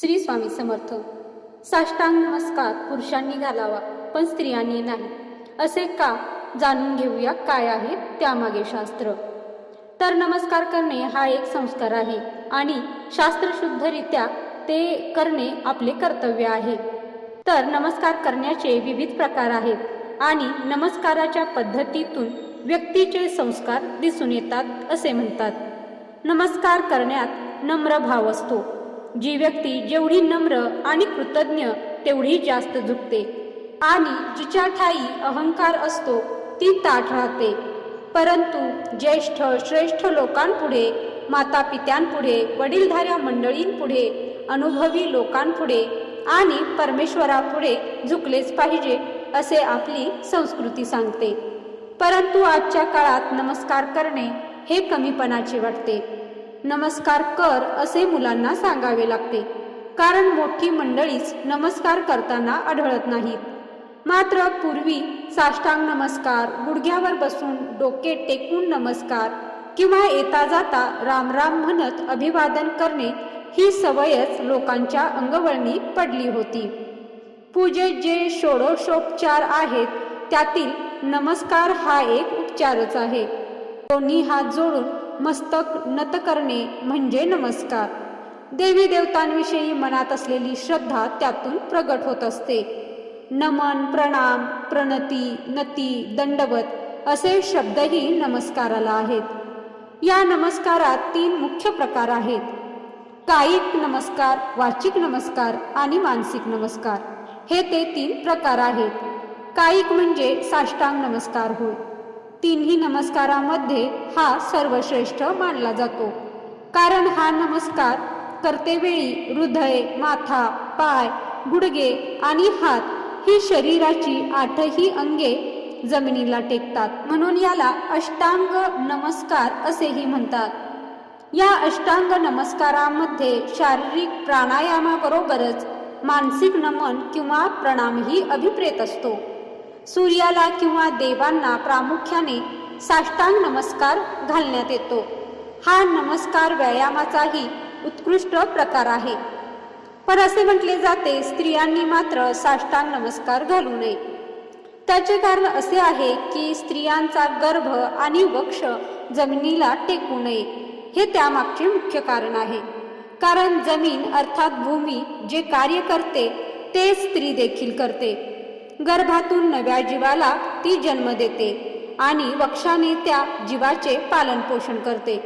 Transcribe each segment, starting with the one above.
श्री स्वामी समर्थ. साष्टांग नमस्कार पुरुषांनी घालावा पण स्त्रियांनी नाही. असे का? जाणून घेऊया काय आहे त्यामागे शास्त्र. तर नमस्कार करणे हा एक संस्कार आहे आणि शास्त्रशुद्धरित्या ते करणे आपले कर्तव्य आहे. तर नमस्कार करण्याचे विविध प्रकार आहेत आणि नमस्काराच्या पद्धतीतून व्यक्तीचे संस्कार दिसून येतात असे म्हणतात. नमस्कार करण्यात नम्र भाव असतो. जी व्यक्ती जेवढी नम्र आणि कृतज्ञ तेवढी जास्त झुकते. आणि जिच्या ठाई अहंकार असतो ती ताठ राहते. परंतु ज्येष्ठ श्रेष्ठ लोकांपुढे माता पित्यांपुढे वडीलधाऱ्या मंडळींपुढे अनुभवी लोकांपुढे आणि परमेश्वरापुढे झुकलेच पाहिजे असे आपली संस्कृती सांगते. परंतु आजच्या काळात नमस्कार करणे हे कमीपणाचे वाटते. नमस्कार कर असे मुलांना सांगावे लागते. कारण मोठी मंडळीच नमस्कार करताना आढळत नाहीत. मात्र पूर्वी साष्टांग नमस्कार गुडघ्यावर बसून डोके टेकून नमस्कार किंवा येता जाता राम राम म्हणत अभिवादन करणे ही सवयच लोकांच्या अंगवळणी पडली होती. पूजेत जे षोडशोपचार आहेत त्यातील नमस्कार हा एक उपचारच आहे. दोन्ही हात जोडून मस्तक नत करणे म्हणजे नमस्कार. देवी देवतांविषयी मनात असलेली श्रद्धा त्यातून प्रगट होत असते. नमन प्रणाम प्रणती नती दंडवत असे शब्दही नमस्काराला आहेत. या नमस्कारात तीन मुख्य प्रकार आहेत. कायिक नमस्कार वाचिक नमस्कार आणि मानसिक नमस्कार. हे ते तीन प्रकार आहेत. कायिक म्हणजे साष्टांग नमस्कार होय. तिन्ही नमस्कारामध्ये हा सर्वश्रेष्ठ मानला जातो. कारण हा नमस्कार करतेवेळी हृदय माथा पाय गुडगे आणि हात ही शरीराची आठही अंगे जमिनीला टेकतात. म्हणून याला अष्टांग नमस्कार असेही म्हणतात. या अष्टांग नमस्कारामध्ये शारीरिक प्राणायामाबरोबरच मानसिक नमन किंवा प्रणामही अभिप्रेत असतो. सूर्याला किंवा देवांना प्रामुख्याने साष्टांग नमस्कार घालण्यात येतो. हा नमस्कार व्यायामाचाही उत्कृष्ट प्रकार आहे. पण असे म्हटले जाते स्त्रियांनी मात्र साष्टांग नमस्कार घालू नये. त्याचे कारण असे आहे की स्त्रियांचा गर्भ आणि वक्ष जमिनीला टेकू नये हे त्यामागचे मुख्य कारण आहे. कारण जमीन अर्थात भूमी जे कार्य करते ते स्त्री देखील करते. गर्भातून नव्या जीवाला ती जन्म देते आणि वक्षाने त्या जीवाचे पालन पोषण करते.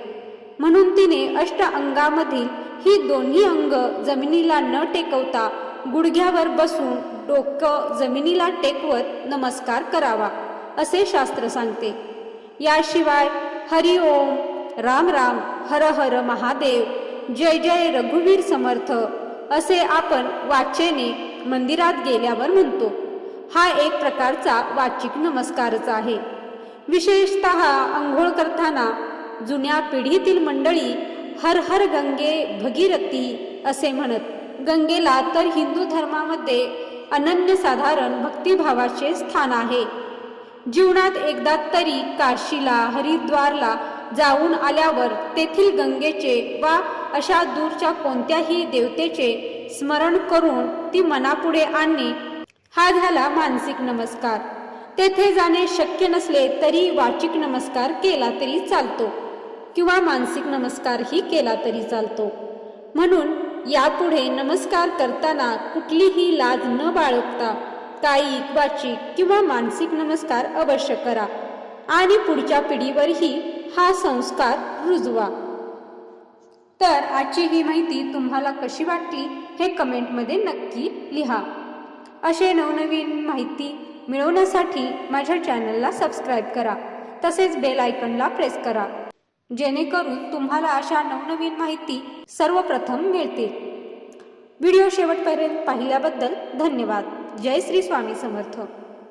म्हणून तिने अष्ट अंगामधील ही दोन्ही अंग जमिनीला न टेकवता गुडघ्यावर बसून डोकं जमिनीला टेकवत नमस्कार करावा असे शास्त्र सांगते. याशिवाय हरि ओम राम राम हर हर महादेव जय जय रघुवीर समर्थ असे आपण वाचेने मंदिरात गेल्यावर म्हणतो. हा एक प्रकारचा वाचिक नमस्कारच आहे. विशेषत अंघोळ करताना जुन्या पिढीतील मंडळी हर हर गंगे भगीरथी असे म्हणत गंगेला तर हिंदू धर्मामध्ये अनन्यसाधारण भक्तिभावाचे स्थान आहे. जीवनात एकदा तरी काशीला हरिद्वारला जाऊन आल्यावर तेथील गंगेचे वा अशा दूरच्या कोणत्याही देवतेचे स्मरण करून ती मनापुढे आणणे हा झाला मानसिक नमस्कार. तेथे जाणे शक्य नसले तरी वाचिक नमस्कार केला तरी चालतो. किंवा मानसिक नमस्कारही केला तरी चालतो. म्हणून यापुढे नमस्कार करताना कुठलीही लाज न बाळगता कायिक वाचिक किंवा मानसिक नमस्कार अवश्य करा. आणि पुढच्या पिढीवरही हा संस्कार रुजवा. तर आजची ही माहिती तुम्हाला कशी वाटली हे कमेंटमध्ये नक्की लिहा. असे नवनवीन माहिती मिळवण्यासाठी माझ्या चॅनलला सबस्क्राईब करा. तसेच बेल आयकनला प्रेस करा. जेणेकरून तुम्हाला अशा नवनवीन माहिती सर्वप्रथम मिळतील. व्हिडिओ शेवटपर्यंत पाहिल्याबद्दल धन्यवाद. जय श्री स्वामी समर्थ.